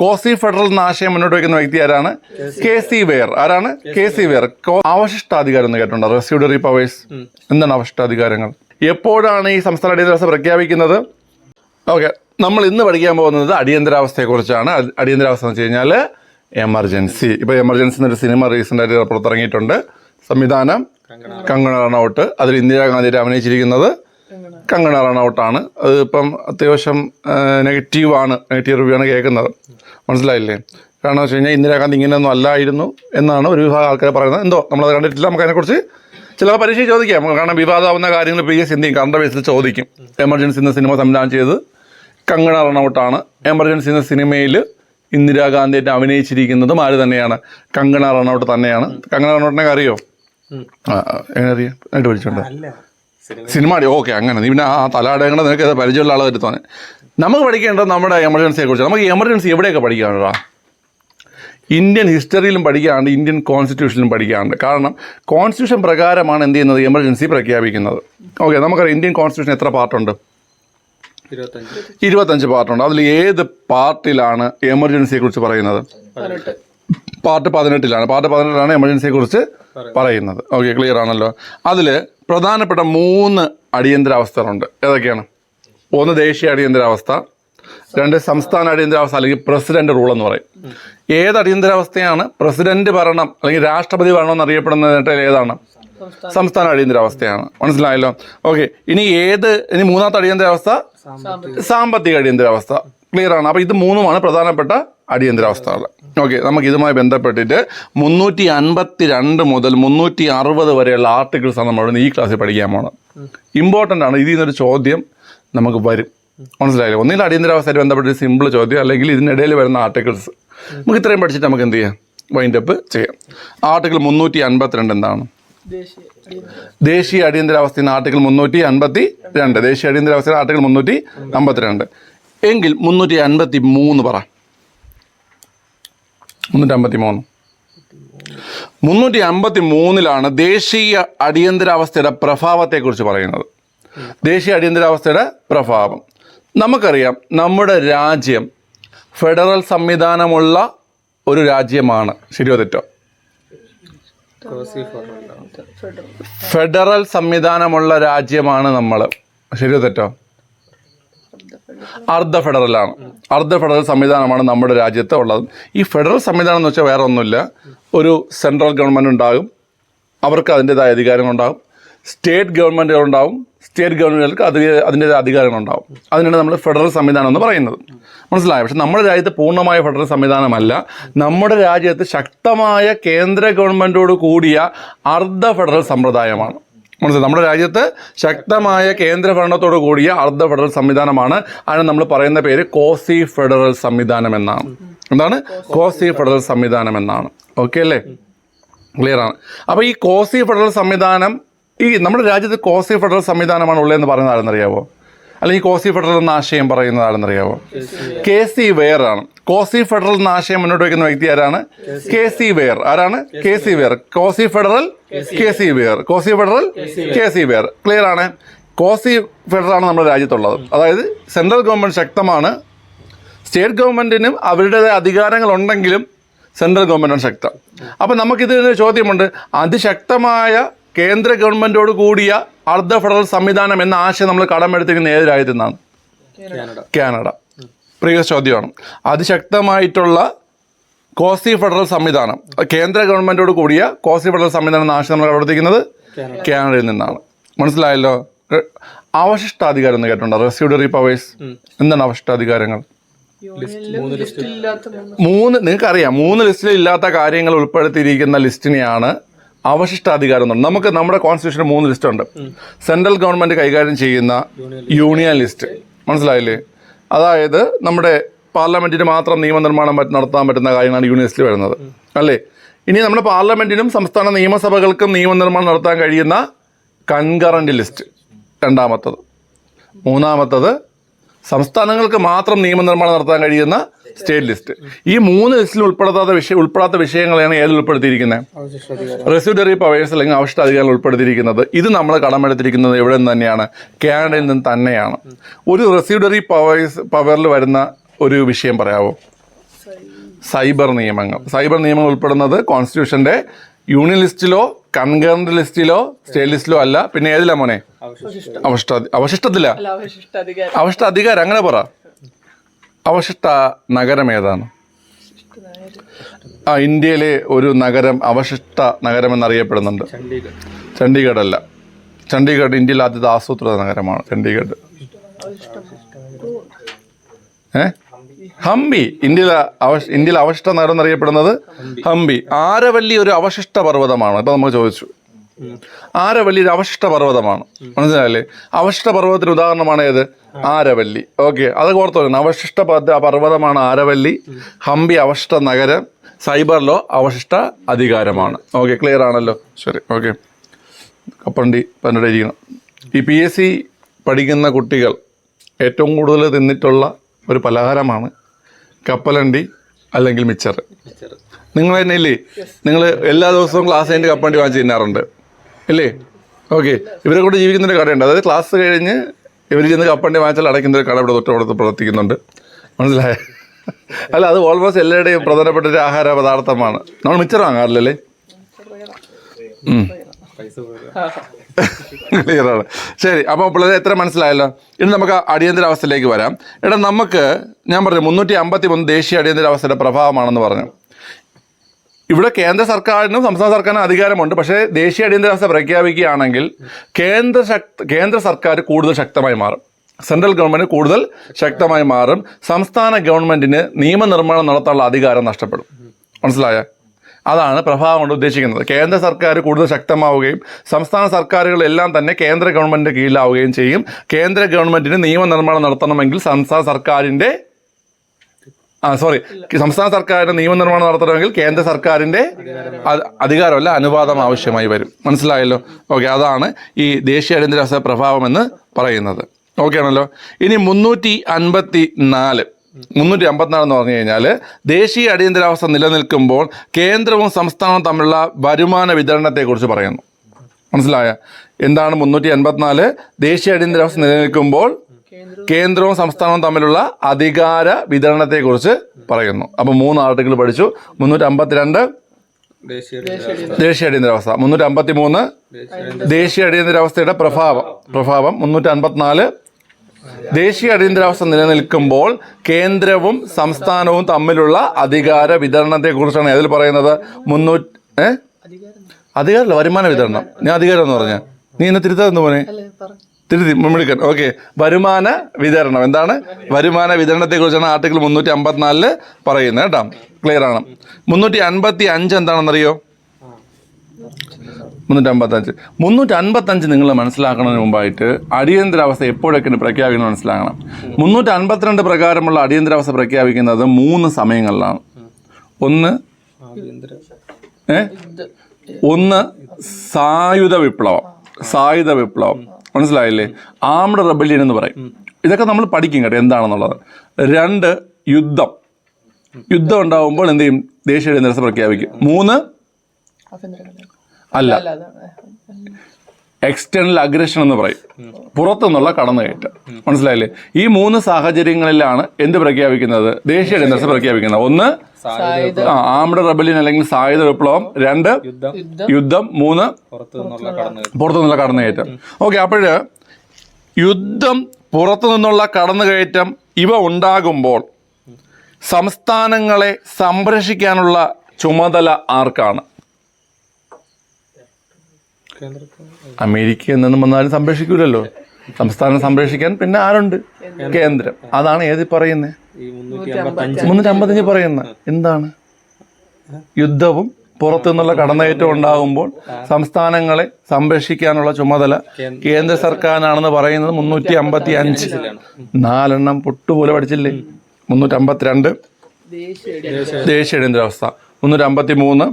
Kosi federal എന്ന ആശയം മുന്നോട്ട് വയ്ക്കുന്ന വ്യക്തി ആരാണ്? K C Wheare. ആരാണ്? K C Wheare. അവശിഷ്ടാധികാരം എന്ന് കേട്ടിട്ടുണ്ട്. Residuary powers. എന്താണ് അവശിഷ്ടാധികാരങ്ങൾ? എപ്പോഴാണ് ഈ സംസ്ഥാന അടിയന്തരാവസ്ഥ പ്രഖ്യാപിക്കുന്നത്? ഓക്കെ. നമ്മൾ ഇന്ന് പഠിക്കാൻ പോകുന്നത് അടിയന്തരാവസ്ഥയെക്കുറിച്ചാണ്. കുറിച്ചാണ് അടിയന്തരാവസ്ഥ എന്ന് വെച്ച് കഴിഞ്ഞാൽ എമർജൻസി. ഇപ്പോൾ എമർജൻസി എന്നൊരു സിനിമ റീസെന്റ് ആയിട്ട് പുറത്തിറങ്ങിയിട്ടുണ്ട്. സംവിധാനം കങ്കണ റണൌട്ട്. അതിൽ ഇന്ദിരാഗാന്ധി അഭിനയിച്ചിരിക്കുന്നത് കങ്കണ റണൌട്ടാണ് അത് ഇപ്പം അത്യാവശ്യം നെഗറ്റീവാണ് നെഗറ്റീവ് റിവ്യൂ ആണ് കേൾക്കുന്നത്. മനസ്സിലായില്ലേ? കാരണം വെച്ച് കഴിഞ്ഞാൽ ഇന്ദിരാഗാന്ധി ഇങ്ങനെയൊന്നും അല്ലായിരുന്നു എന്നാണ് ഒരു വിഭാഗം ആൾക്കാർ പറയുന്നത്. എന്തോ നമ്മളത് കണ്ടിട്ടില്ല. നമുക്ക് അതിനെക്കുറിച്ച് ചിലപ്പോൾ പരീക്ഷ ചോദിക്കാം. കാരണം വിവാദമാവുന്ന കാര്യങ്ങൾ പി എസ് എന്തെയും കണ്ട ബേസിൽ ചോദിക്കും. എമർജൻസി എന്ന സിനിമ സംവിധാനം ചെയ്തത് കങ്കണ റണൌട്ടാണ് എമർജൻസി എന്ന സിനിമയിൽ ഇന്ദിരാഗാന്ധിയായിട്ട് അഭിനയിച്ചിരിക്കുന്നതും ആര് തന്നെയാണ്? കങ്കണ റണൌട്ട് തന്നെയാണ്. കങ്കണ റണൌട്ടിനെ അറിയോ ആ എങ്ങനെ അറിയാം? ആയിട്ട് പഠിച്ചോണ്ട് സിനിമ. അടി ഓക്കെ അങ്ങനെ. നീ പിന്നെ ആ തലാടകങ്ങൾ നിനക്ക് ഏതാ പരിചയമുള്ള ആളെ തോന്നെ നമുക്ക് പഠിക്കേണ്ടത് നമ്മുടെ എമർജൻസിയെ കുറിച്ച് നമുക്ക് എമർജൻസി എവിടെയൊക്കെ പഠിക്കാനുള്ള ഇന്ത്യൻ ഹിസ്റ്ററിയിലും പഠിക്കാണ്ട് ഇന്ത്യൻ കോൺസ്റ്റിറ്റ്യൂഷനിലും പഠിക്കാറുണ്ട് കാരണം കോൺസ്റ്റിറ്റ്യൂഷൻ പ്രകാരമാണ് എന്ത് ചെയ്യുന്നത്? എമർജൻസി പ്രഖ്യാപിക്കുന്നത്. ഓക്കെ നമുക്കറിയാം ഇന്ത്യൻ കോൺസ്റ്റിറ്റ്യൂഷൻ എത്ര പാർട്ടുണ്ട് ഇരുപത്തഞ്ച്. ഇരുപത്തഞ്ച് പാർട്ടുണ്ട് അതിൽ ഏത് പാർട്ടിലാണ് എമർജൻസിയെ കുറിച്ച് പറയുന്നത്? പാർട്ട് പതിനെട്ടിലാണ്. പാർട്ട് പതിനെട്ടിലാണ് എമർജൻസിയെ കുറിച്ച് പറയുന്നത്. ഓക്കെ ക്ലിയർ ആണല്ലോ. അതിൽ പ്രധാനപ്പെട്ട മൂന്ന് അടിയന്തരാവസ്ഥകളുണ്ട്. ഏതൊക്കെയാണ്? ഒന്ന് ദേശീയ അടിയന്തരാവസ്ഥ രണ്ട് സംസ്ഥാന അടിയന്തരാവസ്ഥ അല്ലെങ്കിൽ പ്രസിഡന്റ് റൂൾ എന്ന് പറയും. ഏത് അടിയന്തരാവസ്ഥയാണ്? പ്രസിഡന്റ് ഭരണം അല്ലെങ്കിൽ രാഷ്ട്രപതി ഭരണം എന്നറിയപ്പെടുന്നതിനായിട്ട് ഏതാണ്? സംസ്ഥാന അടിയന്തരാവസ്ഥയാണ്. മനസ്സിലായല്ലോ? ഓക്കെ ഇനി ഏത് ഇനി മൂന്നാമത്തെ അടിയന്തരാവസ്ഥ? സാമ്പത്തിക അടിയന്തരാവസ്ഥ. ക്ലിയർ ആണ്. അപ്പോൾ ഇത് മൂന്നുമാണ് പ്രധാനപ്പെട്ട അടിയന്തരാവസ്ഥകൾ ഓക്കെ നമുക്ക് ഇതുമായി ബന്ധപ്പെട്ടിട്ട് മുന്നൂറ്റി അൻപത്തി രണ്ട് മുതൽ മുന്നൂറ്റി അറുപത് വരെയുള്ള ആണ് നമ്മൾ ഈ ക്ലാസ്സിൽ പഠിക്കാൻ പോകുന്നത് ഇമ്പോർട്ടന്റ് ആണ് ഇതിൽ നിന്നൊരു ചോദ്യം നമുക്ക് വരും. മനസ്സിലായില്ലേ? ഒന്നിൽ അടിയന്തരാവസ്ഥയായിട്ട് ബന്ധപ്പെട്ട സിമ്പിൾ ചോദ്യം അല്ലെങ്കിൽ ഇതിനിടയിൽ വരുന്ന ആർട്ടിക്കിൾസ് നമുക്ക് ഇത്രയും പഠിച്ചിട്ട് നമുക്ക് എന്ത് ചെയ്യാം? വൈൻഡപ്പ് ചെയ്യാം. ആർട്ടിക്കിൾ മുന്നൂറ്റി അൻപത്തിരണ്ട് എന്താണ്? ദേശീയ അടിയന്തരാവസ്ഥ ആർട്ടിക്കിൾ മുന്നൂറ്റി അൻപത്തി രണ്ട് ദേശീയ അടിയന്തരാവസ്ഥയിൽ ആർട്ടിക്കിൾ മുന്നൂറ്റി അമ്പത്തിരണ്ട് എങ്കിൽ മുന്നൂറ്റി അൻപത്തി മൂന്ന് പറ. മുന്നൂറ്റി അമ്പത്തി മൂന്ന് മുന്നൂറ്റി അമ്പത്തി മൂന്നിലാണ് ദേശീയ അടിയന്തരാവസ്ഥയുടെ പ്രഭാവത്തെക്കുറിച്ച് പറയുന്നത്. ദേശീയ അടിയന്തരാവസ്ഥയുടെ പ്രഭാവം. നമുക്കറിയാം നമ്മുടെ രാജ്യം ഫെഡറൽ സംവിധാനമുള്ള ഒരു രാജ്യമാണ്. ശരിയോ തെറ്റോ? ഫെഡറൽ സംവിധാനമുള്ള രാജ്യമാണ് നമ്മൾ ശരിയോ തെറ്റോ? അർദ്ധ ഫെഡറലാണ്. അർദ്ധ ഫെഡറൽ സംവിധാനമാണ് നമ്മുടെ രാജ്യത്ത് ഉള്ളത്. ഈ ഫെഡറൽ സംവിധാനം എന്ന് വെച്ചാൽ വേറെ ഒന്നുമില്ല. ഒരു സെൻട്രൽ ഗവൺമെന്റ് ഉണ്ടാകും. അവർക്ക് അതിന്റെതായ അധികാരങ്ങളുണ്ടാകും സ്റ്റേറ്റ് ഗവൺമെന്റുകൾ ഉണ്ടാവും സ്റ്റേറ്റ് ഗവൺമെന്റുകൾക്ക് അതി അതിന്റെതായ അധികാരങ്ങളുണ്ടാവും അതിനാണ് നമ്മൾ ഫെഡറൽ സംവിധാനം എന്ന് പറയുന്നത്. മനസ്സിലായോ? പക്ഷെ നമ്മുടെ രാജ്യത്ത് പൂർണമായ ഫെഡറൽ സംവിധാനമല്ല. നമ്മുടെ രാജ്യത്ത് ശക്തമായ കേന്ദ്ര ഗവൺമെന്റോട് കൂടിയ അർദ്ധ ഫെഡറൽ സമ്പ്രദായമാണ്. മനസ്സിലായി നമ്മുടെ രാജ്യത്ത് ശക്തമായ കേന്ദ്ര ഭരണത്തോട് കൂടിയ അർദ്ധ ഫെഡറൽ സംവിധാനമാണ്. അതിന് നമ്മൾ പറയുന്ന പേര് കോസി ഫെഡറൽ സംവിധാനം എന്നാണ്. എന്താണ്? കോസി ഫെഡറൽ സംവിധാനം എന്നാണ്. ഓക്കെ അല്ലേ? ക്ലിയർ ആണ്. അപ്പോൾ ഈ കോസി ഫെഡറൽ സംവിധാനം ഈ നമ്മുടെ രാജ്യത്ത് കോസി ഫെഡറൽ സംവിധാനമാണ് ഉള്ളതെന്ന് പറയുന്നത് ആരെന്നറിയാവോ? അല്ലെങ്കിൽ കോസി ഫെഡറൽ എന്ന ആശയം പറയുന്നത് ആരെന്നറിയാവോ കെ സി വെയർ ആണ്. കോസി ഫെഡറൽ എന്ന ആശയം മുന്നോട്ട് വയ്ക്കുന്ന വ്യക്തി ആരാണ്? K C Wheare. ആരാണ്? K C Wheare. Quasi federal K C Wheare. Quasi federal K C Wheare. Clear ആണ്? കോസി ഫെഡറൽ ആണ് നമ്മുടെ രാജ്യത്തുള്ളത്. അതായത് സെൻട്രൽ ഗവൺമെന്റ് ശക്തമാണ്. സ്റ്റേറ്റ് ഗവൺമെന്റിനും അവരുടേതായ അധികാരങ്ങളുണ്ടെങ്കിലും സെൻട്രൽ ഗവൺമെന്റാണ് ശക്തം. അപ്പം നമുക്കിതിന് ചോദ്യമുണ്ട്. അതിശക്തമായ കേന്ദ്ര ഗവൺമെന്റോട് കൂടിയ അർദ്ധ ഫെഡറൽ സംവിധാനം എന്ന ആശയം നമ്മൾ കടമെടുത്തിരിക്കുന്ന ഏത് രാജ്യത്തു നിന്നാണ് കാനഡ. പ്രിയ പ്രീവിയസ് ചോദ്യമാണ്. അതിശക്തമായിട്ടുള്ള കോസി ഫെഡറൽ സംവിധാനം കേന്ദ്ര ഗവൺമെന്റോട് കൂടിയ കോസി ഫെഡറൽ സംവിധാനം എന്ന ആശയം നമ്മൾ കടമെടുത്തിരിക്കുന്നത് കാനഡയിൽ നിന്നാണ്. മനസ്സിലായല്ലോ? അവശിഷ്ടാധികാരം എന്ന് കേട്ടിട്ടുണ്ടോ? Residuary powers. എന്താണ് അവശിഷ്ടാധികാരങ്ങൾ? മൂന്ന് ലിസ്റ്റ് മൂന്ന് നിങ്ങൾക്കറിയാം മൂന്ന് ലിസ്റ്റിൽ ഇല്ലാത്ത കാര്യങ്ങൾ ഉൾപ്പെടുത്തിയിരിക്കുന്ന ലിസ്റ്റിനെയാണ് അവശിഷ്ടാധികാരം എന്നുണ്ട് നമുക്ക് നമ്മുടെ കോൺസ്റ്റിറ്റ്യൂഷനിൽ മൂന്ന് ലിസ്റ്റ് ഉണ്ട്. സെൻട്രൽ ഗവൺമെന്റ് കൈകാര്യം ചെയ്യുന്ന യൂണിയൻ ലിസ്റ്റ് മനസ്സിലായില്ലേ? അതായത് നമ്മുടെ പാർലമെന്റിന് മാത്രം നിയമനിർമ്മാണം നടത്താൻ പറ്റുന്ന കാര്യങ്ങളാണ് യൂണിയൻ ലിസ്റ്റിൽ വരുന്നത്. അല്ലേ? ഇനി നമ്മുടെ പാർലമെന്റിനും സംസ്ഥാന നിയമസഭകൾക്കും നിയമനിർമ്മാണം നടത്താൻ കഴിയുന്ന കൺകറന്റ് ലിസ്റ്റ് രണ്ടാമത്തത്. മൂന്നാമത്തത് സംസ്ഥാനങ്ങൾക്ക് മാത്രം നിയമനിർമ്മാണം നടത്താൻ കഴിയുന്ന സ്റ്റേറ്റ് ലിസ്റ്റ്. ഈ മൂന്ന് ലിസ്റ്റിൽ ഉൾപ്പെടാത്ത വിഷയം ഉൾപ്പെടാത്ത വിഷയങ്ങളെയാണ് ഏതിൽ ഉൾപ്പെടുത്തിയിരിക്കുന്നത്? റെസിഡറി പവേഴ്സ് അല്ലെങ്കിൽ അവശിഷ്ട അധികാരം ഉൾപ്പെടുത്തിയിരിക്കുന്നത്. ഇത് നമ്മൾ കടമെടുത്തിരിക്കുന്നത് എവിടെ നിന്ന് തന്നെയാണ്? കാനഡയിൽ നിന്ന് തന്നെയാണ്. ഒരു റെസിഡറി പവേഴ്സ് പവറിൽ വരുന്ന ഒരു വിഷയം പറയാവോ? സൈബർ നിയമങ്ങൾ. സൈബർ നിയമങ്ങൾ ഉൾപ്പെടുന്നത് കോൺസ്റ്റിറ്റ്യൂഷന്റെ യൂണിയൻ ലിസ്റ്റിലോ കൺകറന്റ് ലിസ്റ്റിലോ സ്റ്റേറ്റ് ലിസ്റ്റിലോ അല്ല. പിന്നെ ഏതിലാ മോനെ? അവശിഷ്ടം അവശിഷ്ട അവശിഷ്ടത്തില? അല്ല അവശിഷ്ട അധികാരം. അങ്ങനെ പറ. അവശിഷ്ട നഗരം ഏതാണ്? ആ ഇന്ത്യയിലെ ഒരു നഗരം അവശിഷ്ട നഗരം എന്നറിയപ്പെടുന്നുണ്ട് ചണ്ഡീഗഡ്. ചണ്ഡീഗഡ് അല്ല ചണ്ഡീഗഡ് ഇന്ത്യയിലെ ആദ്യത്തെ ആസൂത്രിത നഗരമാണ്. ചണ്ഡീഗഡ്. ഏ? ഹംപി. ഇന്ത്യയിലെ അവശ ഇന്ത്യയിലെ അവശിഷ്ട നഗരം എന്നറിയപ്പെടുന്നത് ഹംപി. ആരവല്ലി ഒരു അവശിഷ്ട പർവതമാണ്. ഇപ്പൊ നമുക്ക് ചോദിച്ചു. ആരവല്ലി ഒരു അവശിഷ്ട പർവതമാണ്. മനസ്സിലായില്ലേ? അവശിഷ്ട പർവതത്തിന് ഉദാഹരണമാണ് ഏത്? ആരവല്ലി. ഓക്കെ. അത് ഓർത്തോ അവശിഷ്ട പർവത- പർവതമാണ് ആരവല്ലി. ഹംപി അവശിഷ്ട നഗരം. സൈബറിലോ അവശിഷ്ട അധികാരമാണ്. ഓക്കെ. ക്ലിയർ ആണല്ലോ? ശരി. ഓക്കെ. കപ്പണ്ടി പന്നടെ ഈ പി എസ് സി പഠിക്കുന്ന കുട്ടികൾ ഏറ്റവും കൂടുതൽ തിന്നിട്ടുള്ള ഒരു പലഹാരമാണ്. കപ്പലണ്ടി അല്ലെങ്കിൽ മിച്ചർ. നിങ്ങൾ തന്നെ ഇല്ലേ? നിങ്ങൾ എല്ലാ ദിവസവും ക്ലാസ് കഴിഞ്ഞ് കപ്പലണ്ടി വാങ്ങിച്ച് തിന്നാറുണ്ട്. ഇല്ലേ? ഓക്കെ ഇവരെ കൂടെ ജീവിക്കുന്നൊരു കടയുണ്ട്. അതായത് ക്ലാസ് കഴിഞ്ഞ് ഇവർ ചെന്ന് കപ്പണ്ടി വാങ്ങിച്ചാൽ അടയ്ക്കുന്ന ഒരു കട ഇവിടെ തൊട്ടടുത്ത് പ്രവർത്തിക്കുന്നുണ്ട്. മനസ്സിലായ? അല്ല അത് ഓൾമോസ്റ്റ് എല്ലാവരുടെയും പ്രധാനപ്പെട്ട ഒരു ആഹാര പദാർത്ഥമാണ്. നമ്മൾ മിച്ചർ വാങ്ങാറില്ലല്ലേ ക്ലിയർ ആണ്. ശരി അപ്പോൾ പിള്ളേരെ എത്ര മനസ്സിലായല്ലോ? ഇനി നമുക്ക് അടിയന്തരാവസ്ഥയിലേക്ക് വരാം. എടാ നമുക്ക് ഞാൻ പറഞ്ഞു മുന്നൂറ്റി അമ്പത്തി മൂന്ന് ദേശീയ അടിയന്തരാവസ്ഥയുടെ പ്രഭാവമാണെന്ന് പറഞ്ഞു. ഇവിടെ കേന്ദ്ര സർക്കാരിനും സംസ്ഥാന സർക്കാരിനും അധികാരമുണ്ട് പക്ഷേ ദേശീയ അടിയന്തരാവസ്ഥ പ്രഖ്യാപിക്കുകയാണെങ്കിൽ കേന്ദ്ര ശക്ത കേന്ദ്ര സർക്കാർ കൂടുതൽ ശക്തമായി മാറും. സെൻട്രൽ ഗവൺമെന്റ് കൂടുതൽ ശക്തമായി മാറും. സംസ്ഥാന ഗവൺമെന്റിന് നിയമനിർമ്മാണം നടത്താനുള്ള അധികാരം നഷ്ടപ്പെടും. മനസ്സിലായ? അതാണ് പ്രഭാവം കൊണ്ട് ഉദ്ദേശിക്കുന്നത്. കേന്ദ്ര സർക്കാർ കൂടുതൽ ശക്തമാവുകയും സംസ്ഥാന സർക്കാരുകളെല്ലാം തന്നെ കേന്ദ്ര ഗവൺമെന്റിന്റെ കീഴിലാവുകയും ചെയ്യും. കേന്ദ്ര ഗവൺമെന്റിന് നിയമനിർമ്മാണം നടത്തണമെങ്കിൽ സംസ്ഥാന സർക്കാരിന്റെ ആ സോറി സംസ്ഥാന സർക്കാരിന്റെ നിയമനിർമ്മാണം നടത്തണമെങ്കിൽ കേന്ദ്ര സർക്കാരിന്റെ അധികാരമല്ല അനുവാദം ആവശ്യമായി വരും. മനസ്സിലായല്ലോ? ഓക്കെ അതാണ് ഈ ദേശീയ അടിയന്തരാവസ്ഥ പ്രഭാവം എന്ന് പറയുന്നത്. ഓക്കെ ആണല്ലോ? ഇനി മുന്നൂറ്റി അൻപത്തി നാല് മുന്നൂറ്റി അമ്പത്തിനാല് എന്ന് പറഞ്ഞു കഴിഞ്ഞാൽ ദേശീയ അടിയന്തരാവസ്ഥ നിലനിൽക്കുമ്പോൾ കേന്ദ്രവും സംസ്ഥാനവും തമ്മിലുള്ള വരുമാന വിതരണത്തെക്കുറിച്ച് പറയുന്നു. മനസ്സിലായ? എന്താണ് മുന്നൂറ്റി അൻപത്തിനാല് ദേശീയ അടിയന്തരാവസ്ഥ നിലനിൽക്കുമ്പോൾ കേന്ദ്രവും സംസ്ഥാനവും തമ്മിലുള്ള അധികാര വിതരണത്തെക്കുറിച്ച് പറയുന്നു. അപ്പോൾ മൂന്ന് ആർട്ടിക്കിൾ പഠിച്ചു. മുന്നൂറ്റി അമ്പത്തിരണ്ട് ദേശീയ ദേശീയ അടിയന്തരാവസ്ഥ. മുന്നൂറ്റി അമ്പത്തി മൂന്ന് ദേശീയ അടിയന്തരാവസ്ഥയുടെ പ്രഭാവം. പ്രഭാവം. മുന്നൂറ്റി അൻപത്തിനാല് ദേശീയ അടിയന്തരാവസ്ഥ നിലനിൽക്കുമ്പോൾ കേന്ദ്രവും സംസ്ഥാനവും തമ്മിലുള്ള അധികാര വിതരണത്തെ കുറിച്ചാണ് അതിൽ പറയുന്നത്? മുന്നൂറ്റി ഏ? അധികാരമല്ല വരുമാന വിതരണം. ഞാൻ അധികാരം എന്ന് പറഞ്ഞ. നീ എന്നെ തിരുത്തെന്ന് പോനെ തിരുത്തി മിടുക്കൻ ഓക്കെ. വരുമാന വിതരണം. എന്താണ്? വരുമാന വിതരണത്തെ കുറിച്ചാണ് ആർട്ടിക്കിൾ മുന്നൂറ്റി അമ്പത്തിനാലിൽ പറയുന്നത് കേട്ടോ. ക്ലിയർ ആണ്. മുന്നൂറ്റി അൻപത്തി അഞ്ച് എന്താണെന്നറിയോ? മുന്നൂറ്റി അമ്പത്തഞ്ച് മുന്നൂറ്റി അൻപത്തഞ്ച് നിങ്ങൾ മനസ്സിലാക്കുന്നതിന് മുമ്പായിട്ട് അടിയന്തരാവസ്ഥ എപ്പോഴൊക്കെ പ്രഖ്യാപിക്കുന്നത് മനസ്സിലാക്കണം. മുന്നൂറ്റി അൻപത്തിരണ്ട് പ്രകാരമുള്ള അടിയന്തരാവസ്ഥ പ്രഖ്യാപിക്കുന്നത് മൂന്ന് സമയങ്ങളിലാണ്. ഒന്ന് ഏ? ഒന്ന് സായുധ വിപ്ലവം. സായുധ വിപ്ലവം. മനസ്സിലായില്ലേ? ആംഡ് റെബല്യൻ എന്ന് പറയും. ഇതൊക്കെ നമ്മൾ പഠിക്കും കേട്ടോ എന്താണെന്നുള്ളത്. രണ്ട് യുദ്ധം. യുദ്ധം ഉണ്ടാവുമ്പോൾ എന്ത് ചെയ്യും? ദേശീയ അടിയന്തരാവസ്ഥ പ്രഖ്യാപിക്കും. മൂന്ന് അല്ല. എക്സ്റ്റേണൽ അഗ്രഷൻ എന്ന് പറയും. പുറത്തുനിന്നുള്ള കടന്നുകയറ്റം മനസ്സിലായില്ലേ? ഈ മൂന്ന് സാഹചര്യങ്ങളിലാണ് എന്ത് പ്രഖ്യാപിക്കുന്നത്? ദേശീയ അടിയന്തരാവസ്ഥ പ്രഖ്യാപിക്കുന്നത്. ഒന്ന് ആംഡ് റെബല്യൻ അല്ലെങ്കിൽ സായുധ വിപ്ലവം. രണ്ട് യുദ്ധം. യുദ്ധം. മൂന്ന് പുറത്തുനിന്നുള്ള കടന്നു പുറത്തു കടന്നുകയറ്റം ഓക്കെ അപ്പോഴ് യുദ്ധം പുറത്തു നിന്നുള്ള കടന്നുകയറ്റം ഇവ ഉണ്ടാകുമ്പോൾ സംസ്ഥാനങ്ങളെ സംരക്ഷിക്കാനുള്ള ചുമതല ആർക്കാണ്? അമേരിക്ക എന്നൊന്നും വന്നാലും സംരക്ഷിക്കൂലല്ലോ. സംസ്ഥാനം സംരക്ഷിക്കാൻ പിന്നെ ആരുണ്ട്? കേന്ദ്രം. അതാണ് ഏത് പറയുന്നത് ഈ മുന്നൂറ്റി അമ്പത്തഞ്ച്. മുന്നൂറ്റി പറയുന്ന. എന്താണ്? യുദ്ധവും പുറത്തു നിന്നുള്ള കടന്നുകയറ്റം ഉണ്ടാകുമ്പോൾ സംസ്ഥാനങ്ങളെ സംരക്ഷിക്കാനുള്ള ചുമതല കേന്ദ്ര സർക്കാരിനാണെന്ന് പറയുന്നത് മുന്നൂറ്റി അമ്പത്തി അഞ്ച് നാലെണ്ണം പൊട്ടുപോലെ പഠിച്ചില്ലേ? മുന്നൂറ്റി അമ്പത്തിരണ്ട് ദേശീയ അടിയന്തരാവസ്ഥ. മുന്നൂറ്റി അമ്പത്തി മൂന്ന്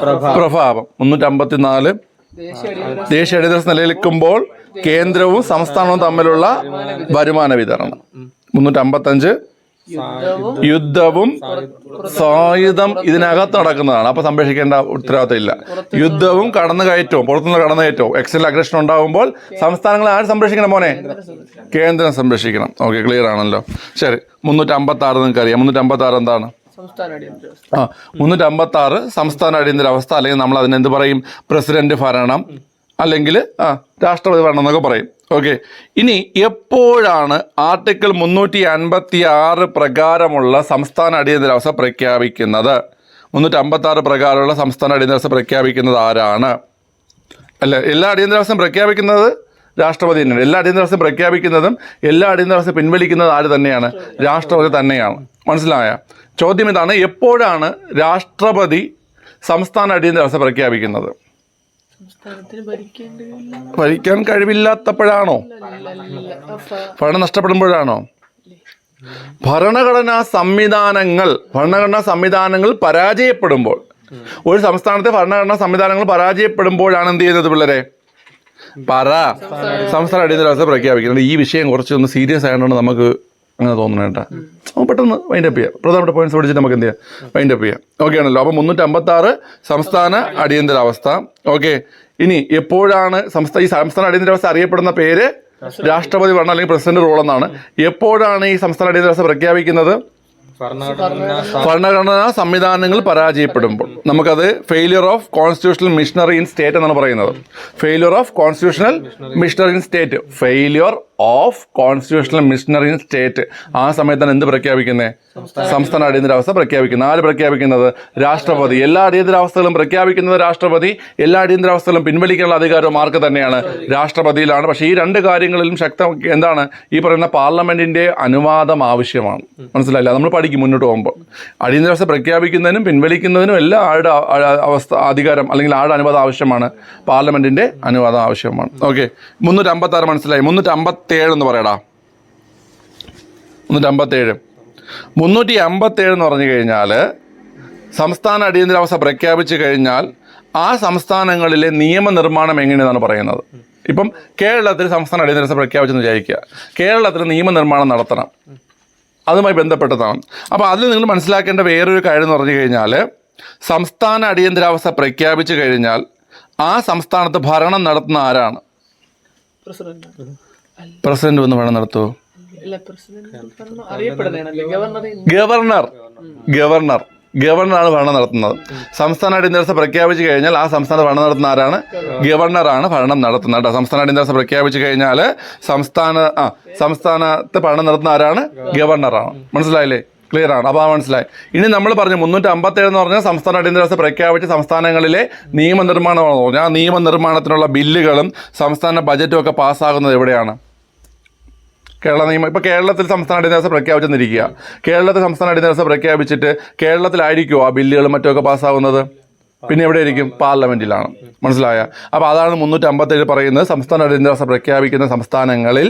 പ്രഭാവം. പ്രഭാവം. മുന്നൂറ്റി അമ്പത്തി നാല് ദേശീയ അടിയന്തര നിലനിൽക്കുമ്പോൾ കേന്ദ്രവും സംസ്ഥാനവും തമ്മിലുള്ള വരുമാന വിതരണം. മുന്നൂറ്റി അമ്പത്തഞ്ച് യുദ്ധവും സായുധം ഇതിനകത്ത് നടക്കുന്നതാണ്. അപ്പൊ സംരക്ഷിക്കേണ്ട ഉത്തരവാദിത്തം ഇല്ല. യുദ്ധവും കടന്നുകയറ്റവും പുറത്തുനിന്ന് കടന്നുകയറ്റവും എക്സ്റ്റൽ അഗ്രഷൻ ഉണ്ടാകുമ്പോൾ സംസ്ഥാനങ്ങളെ ആര് സംരക്ഷിക്കണം മോനെ? കേന്ദ്രം സംരക്ഷിക്കണം. ഓക്കെ ക്ലിയർ ആണല്ലോ. ശരി മുന്നൂറ്റി അമ്പത്തി ആറ് നിങ്ങൾക്ക് അറിയാം മുന്നൂറ്റി അമ്പത്തി ആറ് എന്താണ്? ആ മുന്നൂറ്റി അമ്പത്തി ആറ് സംസ്ഥാന അടിയന്തരാവസ്ഥ അല്ലെങ്കിൽ നമ്മൾ അതിന് എന്ത് പറയും? പ്രസിഡന്റ് ഭരണം അല്ലെങ്കിൽ ആ രാഷ്ട്രപതി ഭരണം എന്നൊക്കെ പറയും. ഓക്കെ. ഇനി എപ്പോഴാണ് ആർട്ടിക്കിൾ മുന്നൂറ്റി അൻപത്തി ആറ് പ്രകാരമുള്ള സംസ്ഥാന അടിയന്തരാവസ്ഥ പ്രഖ്യാപിക്കുന്നത്? മുന്നൂറ്റി അമ്പത്തി ആറ് പ്രകാരമുള്ള സംസ്ഥാന അടിയന്തരാവസ്ഥ പ്രഖ്യാപിക്കുന്നത് ആരാണ്? അല്ല എല്ലാ അടിയന്തരാവസ്ഥയും പ്രഖ്യാപിക്കുന്നത് രാഷ്ട്രപതി തന്നെയാണ്. എല്ലാ അടിയന്തരാവസ്ഥയും പ്രഖ്യാപിക്കുന്നതും എല്ലാ അടിയന്തരാവസ്ഥയും പിൻവലിക്കുന്നത് ആര് തന്നെയാണ്? രാഷ്ട്രപതി തന്നെയാണ്. മനസ്സിലായ? ചോദ്യം ഇതാണ് എപ്പോഴാണ് രാഷ്ട്രപതി സംസ്ഥാന അടിയന്തരാവസ്ഥ പ്രഖ്യാപിക്കുന്നത്? ഭരിക്കാൻ കഴിവില്ലാത്തപ്പോഴാണോ? ഭരണം നഷ്ടപ്പെടുമ്പോഴാണോ? ഭരണഘടനാ സംവിധാനങ്ങൾ ഭരണഘടനാ സംവിധാനങ്ങൾ പരാജയപ്പെടുമ്പോൾ ഒരു സംസ്ഥാനത്തെ ഭരണഘടനാ സംവിധാനങ്ങൾ പരാജയപ്പെടുമ്പോഴാണ് എന്ത് ചെയ്യുന്നത് പിള്ളേരെ? പറ. സംസ്ഥാന അടിയന്തരാവസ്ഥ പ്രഖ്യാപിക്കുന്നത് ഈ വിഷയം കുറച്ചൊന്ന് സീരിയസ് ആയതുകൊണ്ട് നമുക്ക് അങ്ങനെ തോന്നുന്നു കേട്ടാ. അപ്പോൾ പെട്ടെന്ന് വൈൻഡ് അപ്പ് ചെയ്യാം. പ്രധാനപ്പെട്ട പോയിന്റ്സ് പഠിച്ചിട്ട് നമുക്ക് എന്ത് ചെയ്യാം? വൈൻഡ് അപ്പ് ചെയ്യാം. ഓക്കെ ആണല്ലോ. അപ്പോൾ മുന്നൂറ്റി അമ്പത്തി ആറ് സംസ്ഥാന അടിയന്തരാവസ്ഥ. ഓക്കെ ഇനി എപ്പോഴാണ് സംസ്ഥാന ഈ സംസ്ഥാന അടിയന്തരാവസ്ഥ അറിയപ്പെടുന്ന പേര്? രാഷ്ട്രപതി. ഭരണം അല്ലെങ്കിൽ പ്രസിഡന്റ് റോൾ എന്നാണ്. എപ്പോഴാണ് ഈ സംസ്ഥാന അടിയന്തരാവസ്ഥ പ്രഖ്യാപിക്കുന്നത്? ഭരണഘടന ഭരണഘടനാ സംവിധാനങ്ങൾ പരാജയപ്പെടുമ്പോൾ നമുക്കത് failure of constitutional machinery in state എന്നാണ് പറയുന്നത്. Failure of constitutional machinery in state failure of constitutional machinery in state ആ സമയത്താണ് എന്ത് പ്രഖ്യാപിക്കുന്നത് സംസ്ഥാന അടിയന്തരാവസ്ഥ പ്രഖ്യാപിക്കുന്നത്. ആര് പ്രഖ്യാപിക്കുന്നത്? രാഷ്ട്രപതി. എല്ലാ അടിയന്തരാവസ്ഥകളും പ്രഖ്യാപിക്കുന്നത് രാഷ്ട്രപതി. എല്ലാ അടിയന്തരാവസ്ഥകളും പിൻവലിക്കാനുള്ള അധികാരവും ആർക്ക് തന്നെയാണ്? രാഷ്ട്രപതിയിലാണ്. പക്ഷേ ഈ രണ്ട് കാര്യങ്ങളിലും ശക്തം എന്താണ്? ഈ പറയുന്ന പാർലമെന്റിന്റെ അനുവാദം ആവശ്യമാണ്. മനസ്സിലായില്ല? നമ്മൾ പഠിക്കും മുന്നോട്ട് പോകുമ്പോൾ. അടിയന്തരാവസ്ഥ പ്രഖ്യാപിക്കുന്നതിനും പിൻവലിക്കുന്നതിനും എല്ലാം ആളുടെ അവസ്ഥ അധികാരം അല്ലെങ്കിൽ ആളുടെ അനുവാദം ആവശ്യമാണ്. പാർലമെന്റിന്റെ അനുവാദം ആവശ്യമാണ്. ഓക്കെ. മുന്നൂറ്റി അമ്പത്തി ആറ് മനസ്സിലായി. മുന്നൂറ്റി അമ്പത്തി ഏഴ് എന്ന് പറയടാ. മുന്നൂറ്റി അമ്പത്തേഴ് മുന്നൂറ്റി അമ്പത്തേഴ് എന്ന് പറഞ്ഞു കഴിഞ്ഞാൽ സംസ്ഥാന അടിയന്തരാവസ്ഥ പ്രഖ്യാപിച്ചു കഴിഞ്ഞാൽ ആ സംസ്ഥാനങ്ങളിലെ നിയമനിർമ്മാണം എങ്ങനെയെന്നാണ് പറയുന്നത്? ഇപ്പം കേരളത്തിൽ സംസ്ഥാന അടിയന്തരാവസ്ഥ പ്രഖ്യാപിച്ചെന്ന് വിചാരിക്കുക. കേരളത്തിൽ നിയമനിർമ്മാണം നടത്തണം. അതുമായി ബന്ധപ്പെട്ടതാണ്. അപ്പോൾ അതിൽ നിങ്ങൾ മനസ്സിലാക്കേണ്ട വേറൊരു കാര്യം എന്ന് പറഞ്ഞു കഴിഞ്ഞാൽ സംസ്ഥാന അടിയന്തരാവസ്ഥ പ്രഖ്യാപിച്ചു കഴിഞ്ഞാൽ ആ സംസ്ഥാനത്ത് ഭരണം നടത്തുന്ന ആരാണ്? പ്രസിഡന്റ്. വന്ന് ഭരണം നടത്തുമോ ഗവർണർ. ഗവർണർ. ഗവർണറാണ് ഭരണം നടത്തുന്നത്. സംസ്ഥാന അടിയന്തരാവസ്ഥ പ്രഖ്യാപിച്ചു കഴിഞ്ഞാൽ ആ സംസ്ഥാന ഭരണം നടത്തുന്ന ആരാണ്? ഗവർണറാണ് ഭരണം നടത്തുന്നത് കേട്ടോ. സംസ്ഥാന അടിയന്തരാവസ്ഥ പ്രഖ്യാപിച്ചു കഴിഞ്ഞാൽ സംസ്ഥാന ആ സംസ്ഥാനത്ത് ഭരണം നടത്തുന്ന ആരാണ്? ഗവർണറാണ്. മനസ്സിലായില്ലേ? ക്ലിയർ ആണ് അപ്പോൾ ആ മനസ്സിലായി. ഇനി നമ്മൾ പറഞ്ഞു മുന്നൂറ്റി അമ്പത്തേഴ് എന്ന് പറഞ്ഞാൽ സംസ്ഥാന അടിയന്തരാവസ്ഥ പ്രഖ്യാപിച്ച സംസ്ഥാനങ്ങളിലെ നിയമനിർമ്മാണമാണെന്ന് പറഞ്ഞു ആ നിയമനിർമ്മാണത്തിനുള്ള ബില്ലുകളും സംസ്ഥാന ബജറ്റും ഒക്കെ പാസ്സാകുന്നത് എവിടെയാണ്? കേരള നിയമം ഇപ്പോൾ കേരളത്തിൽ സംസ്ഥാന അടിയന്തരാവസ്ഥ പ്രഖ്യാപിച്ചെന്നിരിക്കുക. കേരളത്തിൽ സംസ്ഥാന അടിയന്തരാവസ്ഥ പ്രഖ്യാപിച്ചിട്ട് കേരളത്തിലായിരിക്കുമോ ആ ബില്ലുകളും മറ്റുമൊക്കെ പാസ്സാവുന്നത്? പിന്നെ എവിടെ ആയിരിക്കും പാർലമെന്റിലാണ് മനസ്സിലായ? അപ്പോൾ അതാണ് മുന്നൂറ്റി അമ്പത്തേഴ് പറയുന്നത് സംസ്ഥാന അടിയന്തരാവസ്ഥ പ്രഖ്യാപിക്കുന്ന സംസ്ഥാനങ്ങളിൽ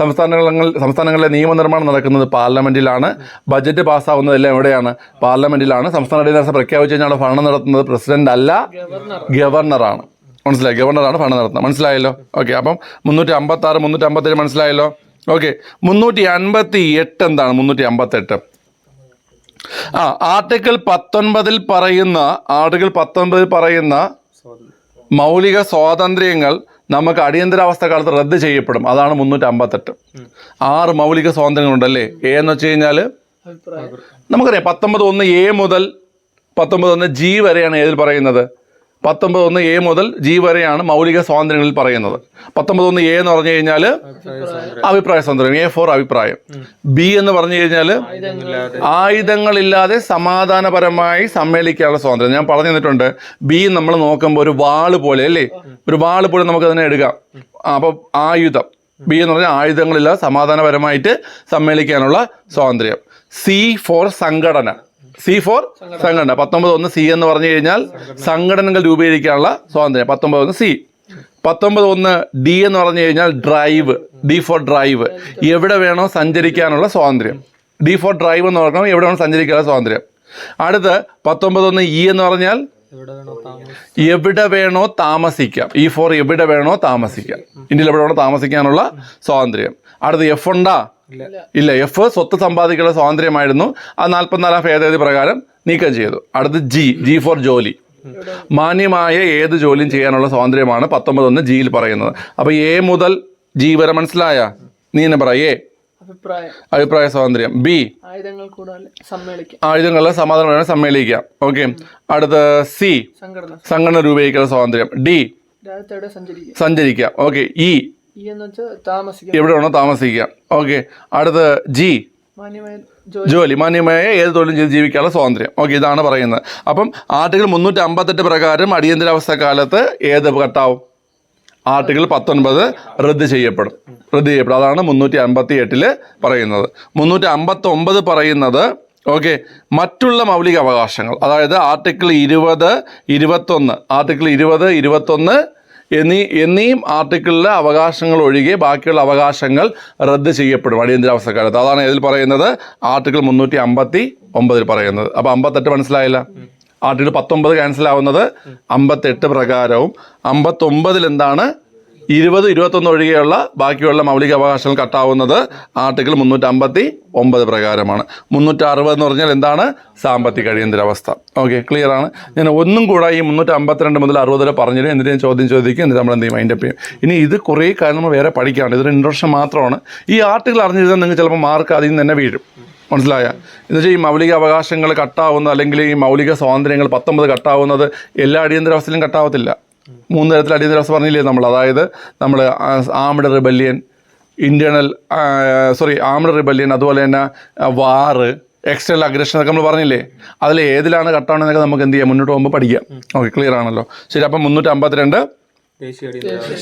സംസ്ഥാനങ്ങൾ സംസ്ഥാനങ്ങളിലെ നിയമനിർമ്മാണം നടക്കുന്നത് പാർലമെന്റിലാണ് ബജറ്റ് പാസ്സാവുന്നതെല്ലാം എവിടെയാണ്? പാർലമെന്റിലാണ് സംസ്ഥാന അടിയന്തരാവസ്ഥ പ്രഖ്യാപിച്ചു കഴിഞ്ഞാൽ ഭരണം നടത്തുന്നത് പ്രസിഡന്റ് അല്ല ഗവർണറാണ്. മനസ്സിലായി? ഗവർണറാണ് ഭരണം നടത്തുന്നത്. മനസ്സിലായല്ലോ? ഓക്കെ അപ്പം മുന്നൂറ്റി അമ്പത്തി ആറ് മുന്നൂറ്റി അമ്പത്തേഴ് മനസ്സിലായല്ലോ? ഓക്കെ മുന്നൂറ്റി അൻപത്തി എട്ട് എന്താണ്? മുന്നൂറ്റി അമ്പത്തെട്ട് ആ ആർട്ടിക്കിൾ പത്തൊൻപതിൽ പറയുന്ന ആർട്ടിക്കിൾ പത്തൊൻപതിൽ പറയുന്ന മൗലിക സ്വാതന്ത്ര്യങ്ങൾ നമുക്ക് അടിയന്തരാവസ്ഥ കാലത്ത് റദ്ദ് ചെയ്യപ്പെടും. അതാണ് മുന്നൂറ്റി അമ്പത്തെട്ട് ആറ് മൗലിക സ്വാതന്ത്ര്യങ്ങളുണ്ടല്ലേ? എ എന്ന് വെച്ച് കഴിഞ്ഞാൽ നമുക്കറിയാം പത്തൊമ്പത് ഒന്ന് എ മുതൽ പത്തൊമ്പത് ഒന്ന് ജി വരെയാണ് ഏതിൽ പറയുന്നത്? പത്തൊമ്പത് ഒന്ന് എ മുതൽ ജി വരെയാണ് മൗലിക സ്വാതന്ത്ര്യങ്ങളിൽ പറയുന്നത്. പത്തൊമ്പത് ഒന്ന് എ എന്ന് പറഞ്ഞു കഴിഞ്ഞാൽ അഭിപ്രായ സ്വാതന്ത്ര്യം എ ഫോർ അഭിപ്രായം. ബി എന്ന് പറഞ്ഞു കഴിഞ്ഞാൽ ആയുധങ്ങളില്ലാതെ. സമാധാനപരമായി സമ്മേളിക്കാനുള്ള സ്വാതന്ത്ര്യം. ഞാൻ പറഞ്ഞു തന്നിട്ടുണ്ട് ബി നമ്മൾ നോക്കുമ്പോൾ ഒരു വാൾ പോലെ അല്ലേ? ഒരു വാൾ പോലെ നമുക്ക് അതിനെ എടുക്കാം അപ്പോൾ ആയുധം. ബി എന്ന് പറഞ്ഞാൽ ആയുധങ്ങളില്ലാതെ സമാധാനപരമായിട്ട് സമ്മേളിക്കാനുള്ള സ്വാതന്ത്ര്യം. സി ഫോർ സംഘടന. സി ഫോർ സംഘടന. പത്തൊമ്പത് ഒന്ന് സി എന്ന് പറഞ്ഞു കഴിഞ്ഞാൽ സംഘടനകൾ രൂപീകരിക്കാനുള്ള സ്വാതന്ത്ര്യം. പത്തൊമ്പത് ഒന്ന് സി. പത്തൊമ്പത് ഒന്ന് ഡി എന്ന് പറഞ്ഞു കഴിഞ്ഞാൽ ഡ്രൈവ്. D four drive. എവിടെ വേണോ സഞ്ചരിക്കാനുള്ള സ്വാതന്ത്ര്യം. ഡി ഫോർ ഡ്രൈവ് എന്ന് പറഞ്ഞാൽ എവിടെ വേണോ സഞ്ചരിക്കാനുള്ള സ്വാതന്ത്ര്യം. അടുത്ത് പത്തൊമ്പത് ഒന്ന് ഇ എന്ന് പറഞ്ഞാൽ എവിടെ വേണോ താമസിക്കാം. ഈ ഫോർ എവിടെ വേണോ താമസിക്കാം. ഇന്ത്യയിൽ എവിടെ വേണോ താമസിക്കാനുള്ള സ്വാതന്ത്ര്യം. അടുത്ത് എഫ് ഉണ്ടാ. ഇല്ല. എഫ് സ്വത്ത് സമ്പാദിക്കുന്ന സ്വാതന്ത്ര്യമായിരുന്നു. ആ നാൽപ്പത്തിനാലാം ഭേദഗതി പ്രകാരം നീക്കം ചെയ്തു. അടുത്ത് ജി ജി ഫോർ ജോലി. മാന്യമായ ഏത് ജോലിയും ചെയ്യാനുള്ള സ്വാതന്ത്ര്യമാണ് പത്തൊമ്പതൊന്ന് ജിയിൽ പറയുന്നത്. അപ്പോൾ എ മുതൽ ജി വരെ മനസ്സിലായ? നീ എന്നെ പറയ അഭിപ്രായ. സ്വാതന്ത്ര്യം. ബി സമ്മേളിക്കാം. ആയുധങ്ങളുടെ സമാധാനം സമ്മേളിക്കാം. ഓക്കെ അടുത്ത് സി സംഘടന. രൂപീകരിക്കുന്ന സ്വാതന്ത്ര്യം. ഡി സഞ്ചരിക്കാം ഓക്കെ ഇ ഈ എന്ന് വെച്ചാൽ താമസിക്കാം. എവിടെ വേണോ താമസിക്കാം. ഓക്കെ അടുത്ത് ജി. ജോലി. മാന്യമായ ഏത് തൊഴിലും ചെയ്ത് ജീവിക്കാനുള്ള സ്വാതന്ത്ര്യം. ഓക്കെ ഇതാണ് പറയുന്നത്. അപ്പം ആർട്ടിക്കിൾ മുന്നൂറ്റി അമ്പത്തെട്ട് പ്രകാരം അടിയന്തരാവസ്ഥ കാലത്ത് ഏത് കട്ടാവും ആർട്ടിക്കിൾ പത്തൊൻപത് റദ്ദ് ചെയ്യപ്പെടും. റദ്ദ് ചെയ്യപ്പെടും. അതാണ് മുന്നൂറ്റി അമ്പത്തി എട്ടിൽ പറയുന്നത്. മുന്നൂറ്റി അമ്പത്തി ഒമ്പത് പറയുന്നത് ഓക്കെ മറ്റുള്ള മൗലിക അവകാശങ്ങൾ. അതായത് ആർട്ടിക്കിൾ ഇരുപത് ഇരുപത്തൊന്ന്. ആർട്ടിക്കിൾ ഇരുപത് ഇരുപത്തൊന്ന് എന്നീ എന്നീ ആർട്ടിക്കിളിലെ അവകാശങ്ങൾ ഒഴികെ ബാക്കിയുള്ള അവകാശങ്ങൾ റദ്ദ് ചെയ്യപ്പെടും അടിയന്തരാവസ്ഥ കാലത്ത് അതാണ് ഇതിൽ പറയുന്നത് ആർട്ടിക്കിൾ മുന്നൂറ്റി അമ്പത്തി ഒമ്പതിൽ പറയുന്നത്. അപ്പോൾ അമ്പത്തെട്ട് മനസ്സിലായില്ല? ആർട്ടിക്കിൾ പത്തൊമ്പത് ക്യാൻസൽ ആവുന്നത് അമ്പത്തെട്ട് പ്രകാരവും അമ്പത്തൊമ്പതിൽ എന്താണ് ഇരുപത് ഇരുപത്തൊന്ന് ഒഴികെയുള്ള ബാക്കിയുള്ള മൗലിക അവകാശങ്ങൾ കട്ടാവുന്നത് ആർട്ടിക്കിൾ മുന്നൂറ്റി അമ്പത്തി ഒമ്പത് പ്രകാരമാണ്. മുന്നൂറ്റി അറുപത് എന്ന് പറഞ്ഞാൽ എന്താണ്? സാമ്പത്തിക അടിയന്തരാവസ്ഥ. ഓക്കെ ക്ലിയർ ആണ്? ഞാൻ ഒന്നും കൂടെ ഈ മുന്നൂറ്റി അമ്പത്തിരണ്ട് മുതൽ അറുപത് വരെ പറഞ്ഞിട്ട് എന്നിട്ട് ഞാൻ ചോദ്യം ചോദിക്കും എന്നിട്ട് നമ്മൾ എന്ത് ചെയ്യും? അതിന്റെ ചെയ്യും. ഇനി ഇത് കുറേ കാര്യം നമ്മൾ വേറെ പഠിക്കാനുണ്ട് ഇതൊരു ഇൻട്രഷൻ മാത്രമാണ്. ഈ ആർട്ടിക്കിൾ അറിഞ്ഞിരുന്നാൽ നിങ്ങൾക്ക് ചിലപ്പോൾ മാർക്ക് അതിൽ നിന്ന് തന്നെ വീഴും. മനസ്സിലായ? എന്നുവെച്ചാൽ ഈ മൗലിക അവകാശങ്ങൾ കട്ടാവുന്ന അല്ലെങ്കിൽ ഈ മൗലിക സ്വാതന്ത്ര്യങ്ങൾ പത്തൊമ്പത് കട്ടാവുന്നത് എല്ലാ അടിയന്തരാവസ്ഥയിലും കട്ടാവത്തില്ല മൂന്ന് തരത്തിൽ അടിയന്തരാവസ്ഥ പറഞ്ഞില്ലേ നമ്മൾ? അതായത് നമ്മൾ armed rebellion internal sorry armed rebellion അതുപോലെ തന്നെ വാറ് എക്സ്റ്റേണൽ അഗ്രഷൻ എന്നൊക്കെ നമ്മൾ പറഞ്ഞില്ലേ? അതിൽ ഏതിലാണ് കട്ടാണെന്നൊക്കെ നമുക്ക് എന്ത് ചെയ്യാം? മുന്നോട്ട് പോകുമ്പോൾ പഠിക്കാം. ഓക്കെ ക്ലിയർ ആണല്ലോ. ശരി അപ്പം മുന്നൂറ്റി അമ്പത്തിരണ്ട്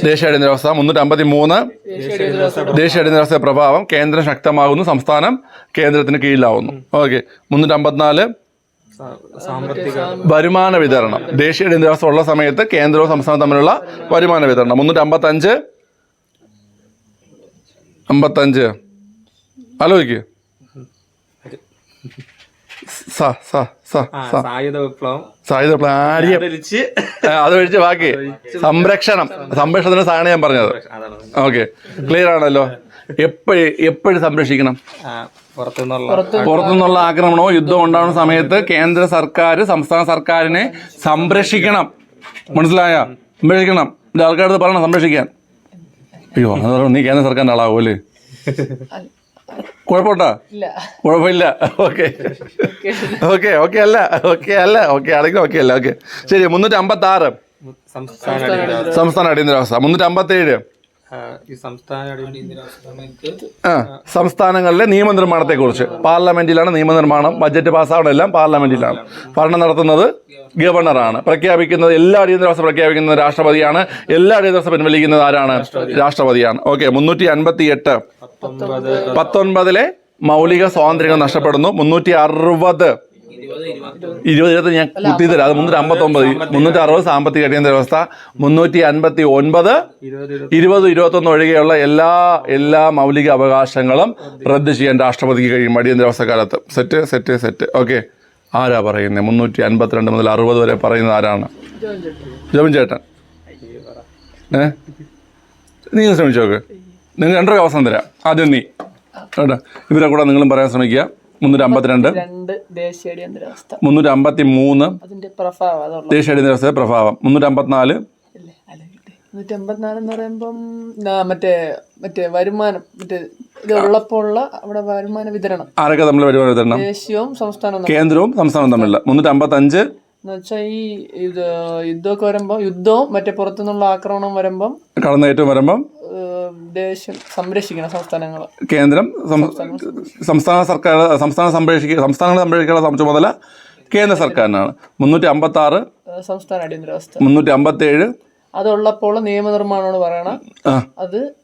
ദേശീയ അടിയന്തരാവസ്ഥ മുന്നൂറ്റി അമ്പത്തി മൂന്ന് ദേശീയ അടിയന്തരാവസ്ഥ പ്രഭാവം. കേന്ദ്രം ശക്തമാകുന്നു. സംസ്ഥാനം കേന്ദ്രത്തിന് കീഴിലാവുന്നു. ഓക്കെ മുന്നൂറ്റി അമ്പത്തിനാല് വരുമാന വിതരണം. ദേശീയ അടിയന്തരാവസ്ഥ ഉള്ള സമയത്ത് കേന്ദ്രവും സംസ്ഥാനവും തമ്മിലുള്ള വരുമാന വിതരണം. മുന്നൂറ്റി അമ്പത്തഞ്ച്. അമ്പത്തഞ്ച് ആലോചിക്ക്. സ സ സ സ. സായുധ വിപ്ലവം. സായുധ പ്ലാരിയം അത് ഒഴിച്ച് ബാക്കി. സംരക്ഷണം. സംരക്ഷണത്തിന് സാധനം ഞാൻ പറഞ്ഞത്. ഓക്കെ. ക്ലിയർ ആണല്ലോ? എപ്പോഴും എപ്പോഴും സംരക്ഷിക്കണം? പുറത്തുനിന്നുള്ള ആക്രമണമോ യുദ്ധമോ ഉണ്ടാകുന്ന സമയത്ത് കേന്ദ്ര സർക്കാർ സംസ്ഥാന സർക്കാരിനെ സംരക്ഷിക്കണം. മനസ്സിലായ? സംരക്ഷിക്കണം. ഇത് ആൾക്കാരത് പറയണം സംരക്ഷിക്കാൻ. അയ്യോ അത് പറഞ്ഞു, നീ കേന്ദ്ര സർക്കാരിന്റെ ആളാവുമല്ലേ കുഴപ്പമുണ്ടോ? ഇല്ല. കുഴപ്പമില്ല. ഓക്കെ. ഓക്കെ ഓക്കെ അല്ല ഓക്കെ അല്ല ഓക്കെ ആണെങ്കിൽ ഓക്കെ അല്ല ഓക്കെ. ശരി മുന്നൂറ്റി അമ്പത്തി ആറ് സംസ്ഥാന അടിയന്തരാവസ്ഥ. മുന്നൂറ്റി അമ്പത്തി ഏഴ് ഈ സംസ്ഥാന അടിയന്തരാവസ്ഥ ആ സംസ്ഥാനങ്ങളിലെ നിയമനിർമ്മാണത്തെക്കുറിച്ച്. പാർലമെന്റിലാണ് നിയമനിർമ്മാണം ബജറ്റ് പാസ്സാവണം എല്ലാം പാർലമെന്റിലാണ്. ഭരണം നടത്തുന്നത് ഗവർണറാണ്. പ്രഖ്യാപിക്കുന്നത് എല്ലാ അടിയന്തരാവസ്ഥ പ്രഖ്യാപിക്കുന്നത് രാഷ്ട്രപതിയാണ്. എല്ലാ അടിയന്തരാവസ്ഥ പിൻവലിക്കുന്നത് ആരാണ്? രാഷ്ട്രപതിയാണ്. ഓക്കെ മുന്നൂറ്റി അൻപത്തി എട്ട് പത്തൊൻപതിലെ മൗലിക സ്വാതന്ത്ര്യങ്ങൾ നഷ്ടപ്പെടുന്നു. മുന്നൂറ്റി അറുപത് ഇരുപത് ഇരുപത്തി ഞാൻ കുത്തിത്തരാം അത് മുന്നൂറ്റി അമ്പത്തി ഒമ്പത് മുന്നൂറ്റി അറുപത് സാമ്പത്തിക അടിയന്തര വ്യവസ്ഥ മുന്നൂറ്റി അൻപത്തി ഒൻപത് ഇരുപത് ഇരുപത് ഇരുപത് ഇരുപത്തൊന്ന് ഒഴികെയുള്ള എല്ലാ എല്ലാ മൗലിക അവകാശങ്ങളും റദ്ദ് ചെയ്യാൻ രാഷ്ട്രപതിക്ക് കഴിയും അടിയന്തര അവസ്ഥ കാലത്ത് സെറ്റ് സെറ്റ് സെറ്റ് ഓക്കെ ആരാ പറയുന്നത് മുന്നൂറ്റി അൻപത്തിരണ്ട് മുതൽ അറുപത് വരെ പറയുന്നത് ആരാണ്? ജോയിൻ ചേട്ടൻ ജോബിൻ ചേട്ടൻ. ഏ? നീ ശ്രമിച്ചോക്ക് നിങ്ങൾ രണ്ടര അവസരം തരാം. ആദ്യം നീ. കേട്ടോ? ഇവരെ കൂടെ നിങ്ങളും പറയാൻ ശ്രമിക്കുക. മുന്നൂറ്റി അമ്പത്തിരണ്ട് രണ്ട് മുന്നൂറ്റി അമ്പത്തി മൂന്ന് അതിന്റെ പ്രഭാവം അതുള്ള പ്രഭാവം. മുന്നൂറ്റി അമ്പത്തിനാല് അല്ല നൂറ്റി അമ്പത്തിനാല് എന്ന് പറയുമ്പം ആ, മറ്റേ മറ്റേ വരുമാനം മറ്റേ ഇത് ഉള്ളപ്പോൾ ഉള്ള അവിടെ വരുമാന വിതരണം. ആരൊക്കെ തമ്മിൽ വരുമാനം വിതരണം? ദേശീയവും സംസ്ഥാനവും തമ്മിൽ. കേന്ദ്രവും സംസ്ഥാനവും തമ്മിലുള്ള. മുന്നൂറ്റി അമ്പത്തഞ്ച് എന്ന് വെച്ചാൽ ഈ ഇത് യുദ്ധമൊക്കെ വരുമ്പോൾ യുദ്ധവും മറ്റേ പുറത്തുനിന്നുള്ള ആക്രമണം വരുമ്പം കടന്നേറ്റവും വരുമ്പം ദേശം സംരക്ഷിക്കണം സംസ്ഥാനങ്ങൾ കേന്ദ്രം സംസ്ഥാന സർക്കാർ സംസ്ഥാന സംരക്ഷിക്കുക സംസ്ഥാനങ്ങളെ സംരക്ഷിക്കാനുള്ള ചുമതല കേന്ദ്ര സർക്കാരിനാണ്. മുന്നൂറ്റി അമ്പത്തി ആറ് സംസ്ഥാന അടിയന്തരാവസ്ഥ മുന്നൂറ്റി അമ്പത്തി ഏഴ് അതുള്ളപ്പോൾ നിയമനിർമ്മാണമാണ് പറയണം. അത്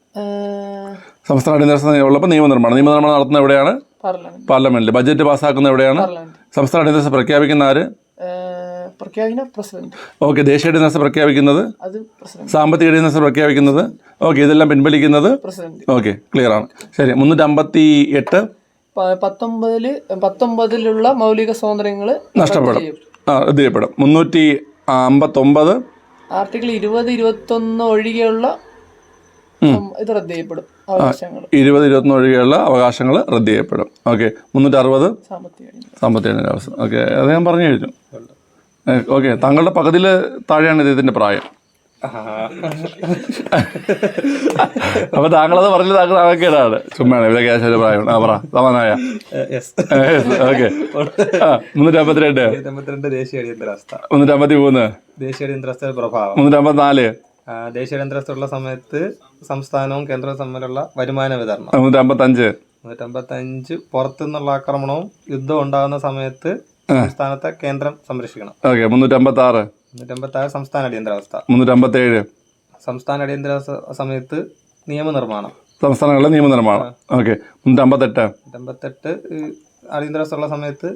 സംസ്ഥാന അടിയന്തരാവസ്ഥ ഉള്ളപ്പോൾ നിയമനിർമ്മാണം. നിയമനിർമ്മാണം നടത്തുന്ന എവിടെയാണ്? പാർലമെന്റ്. പാർലമെന്റിൽ ബജറ്റ് പാസ്സാക്കുന്ന എവിടെയാണ്? സംസ്ഥാന അടിയന്തരാവസ്ഥ പ്രഖ്യാപിക്കുന്ന ആര്? പ്രഖ്യാപിക്കുന്ന പ്രസിഡന്റ്. ഓക്കെ ദേശീയ അടിയന്തരാവസ്ഥ പ്രഖ്യാപിക്കുന്നത്? അത് പ്രസിഡന്റ്. സാമ്പത്തിക അടിയന്തരാവസ്ഥ പ്രഖ്യാപിക്കുന്നത്? ഓക്കെ ഇതെല്ലാം പിൻവലിക്കുന്നത്? പ്രസിഡന്റ്. ഓക്കെ ക്ലിയർ ആണ്. ശരി മുന്നൂറ്റി അമ്പത്തി എട്ട് പ- പത്തൊമ്പതിൽ പത്തൊമ്പതിലുള്ള മൗലിക സ്വാതന്ത്ര്യങ്ങൾ നഷ്ടപ്പെടും. ആ ഇത് ചെയ്യപ്പെടും. മുന്നൂറ്റി അമ്പത്തൊമ്പത് ആർട്ടിക്കിൾ ഇരുപത് ഇരുപത്തൊന്ന് ഒഴികെയുള്ള ഉം, ഇത് റദ്ദ് ചെയ്യപ്പെടും. അവകാശങ്ങൾ ഇരുപത് ഇരുപത്തൊന്ന് ഒഴികെയുള്ള അവകാശങ്ങൾ റദ്ദ് ചെയ്യപ്പെടും. ഓക്കെ മുന്നൂറ്റി അറുപത് സാമ്പത്തിക. സാമ്പത്തിക അവസ്ഥ ഓക്കെ അത് ഞാൻ പറഞ്ഞു കഴിഞ്ഞു. ഓക്കെ. താങ്കളുടെ പകുതിയിൽ താഴെയാണ് ഇദ്ദേഹത്തിന്റെ പ്രായം. അപ്പൊ താങ്കളത് പറഞ്ഞത് താങ്കൾ ആക്കേടാണ് ചുമ്മാണ് ഇവിടെ ക്യാഷ് പ്രായമാണ് ആ പറ. സമാനായ ഓക്കെ മുന്നൂറ്റി അമ്പത്തി രണ്ട് ദേശീയ അടിയന്തരാവസ്ഥ മുന്നൂറ്റി അമ്പത്തി മൂന്ന് ദേശീയ അടിയന്തരാവസ്ഥയുടെ പ്രഭാവം. മുന്നൂറ്റി അമ്പത്തിനാല് ആ, ദേശീയ അടിയന്തരാവസ്ഥയുള്ള സമയത്ത് സംസ്ഥാനവും കേന്ദ്രവും തമ്മിലുള്ള വരുമാന വിതരണം. മുന്നൂറ്റി അമ്പത്തഞ്ച് നൂറ്റമ്പത്തഞ്ച് പുറത്തുനിന്നുള്ള ആക്രമണവും യുദ്ധം ഉണ്ടാകുന്ന സമയത്ത് സംസ്ഥാനത്തെ കേന്ദ്രം സംരക്ഷിക്കണം. ഓക്കെ മുന്നൂറ്റി അമ്പത്തി ആറ് മുന്നൂറ്റമ്പത്തി ആറ് സംസ്ഥാന അടിയന്തരാവസ്ഥ. മുന്നൂറ്റി അമ്പത്തേഴ് സംസ്ഥാന അടിയന്തരാവസ്ഥ സമയത്ത് നിയമനിർമ്മാണം. സംസ്ഥാനങ്ങളിലെ നിയമനിർമ്മാണം. ഓക്കെ മുന്നൂറ്റി അമ്പത്തെട്ട് നൂറ്റമ്പത്തെട്ട് ഈ അടിയന്തരാവസ്ഥയുള്ള സമയത്ത്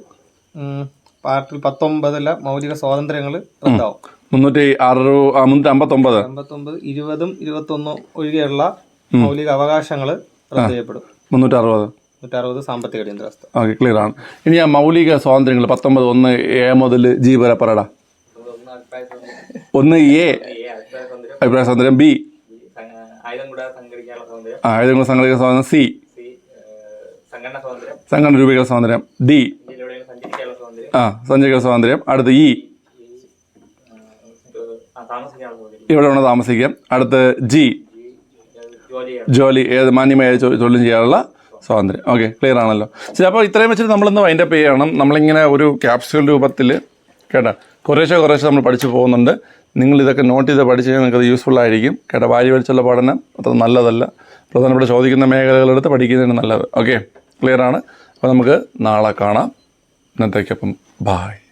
പാർട്ടി പത്തൊമ്പതിലെ മൗലിക സ്വാതന്ത്ര്യങ്ങൾ റദ്ദാവും. മുന്നൂറ്റി അറു മുന്നൂറ്റി അമ്പത്തൊമ്പത് അമ്പത്തൊമ്പത് ഇരുപതും ഇരുപത്തൊന്നും ഒഴികെയുള്ള മൗലിക അവകാശങ്ങൾ റദ്ദ് ചെയ്യപ്പെടും. മുന്നൂറ്റി അറുപത് നൂറ്ററുപത് സാമ്പത്തിക അടിയന്തരാവസ്ഥ. ഓക്കെ ക്ലിയർ ആണ്. ഇനി ആ മൗലിക സ്വാതന്ത്ര്യങ്ങൾ പത്തൊമ്പത് ഒന്ന് എ മുതൽ ജി വരെ പറയടാ. ഒന്ന് എ. അഭിപ്രായ സ്വാതന്ത്ര്യം ബി. ആയുധങ്ങൾ സംഘടിക്കുന്ന സ്വാതന്ത്ര്യം. സി. സംഘടന രൂപീകരണ സ്വാതന്ത്ര്യം ഡി. ആ സഞ്ചരിക്കുന്ന സ്വാതന്ത്ര്യം. അടുത്ത് ഇ. ഇവിടെ വേണം താമസിക്കാം. അടുത്ത് ജി. ജോലി ഏത് മാന്യമായ ചോദ്യം തൊഴിലും ചെയ്യാനുള്ള സ്വാതന്ത്ര്യം. ഓക്കെ ക്ലിയർ ആണല്ലോ. ശരി അപ്പോൾ ഇത്രയും വെച്ചിട്ട് നമ്മളിന്ന് വൈൻഡപ്പ് ചെയ്യണം. നമ്മളിങ്ങനെ ഒരു ക്യാപ്സ്യൂൾ രൂപത്തിൽ കേട്ടോ കുറേശ്ശെ കുറേശ്ശെ നമ്മൾ പഠിച്ചു പോകുന്നുണ്ട്. നിങ്ങൾ ഇതൊക്കെ നോട്ട് ചെയ്ത് പഠിച്ച് കഴിഞ്ഞാൽ നിങ്ങൾക്ക് യൂസ്ഫുൾ ആയിരിക്കും. കേട്ടോ വാരി വലിച്ചുള്ള പഠനം അത്ര നല്ലതല്ല. പ്രധാനപ്പെട്ട ചോദിക്കുന്ന മേഖലകളെടുത്ത് പഠിക്കുന്നതിന് നല്ലത്. ഓക്കെ ക്ലിയർ ആണ്. അപ്പോൾ നമുക്ക് നാളെ കാണാം. ഇന്നത്തേക്കപ്പം ബായ്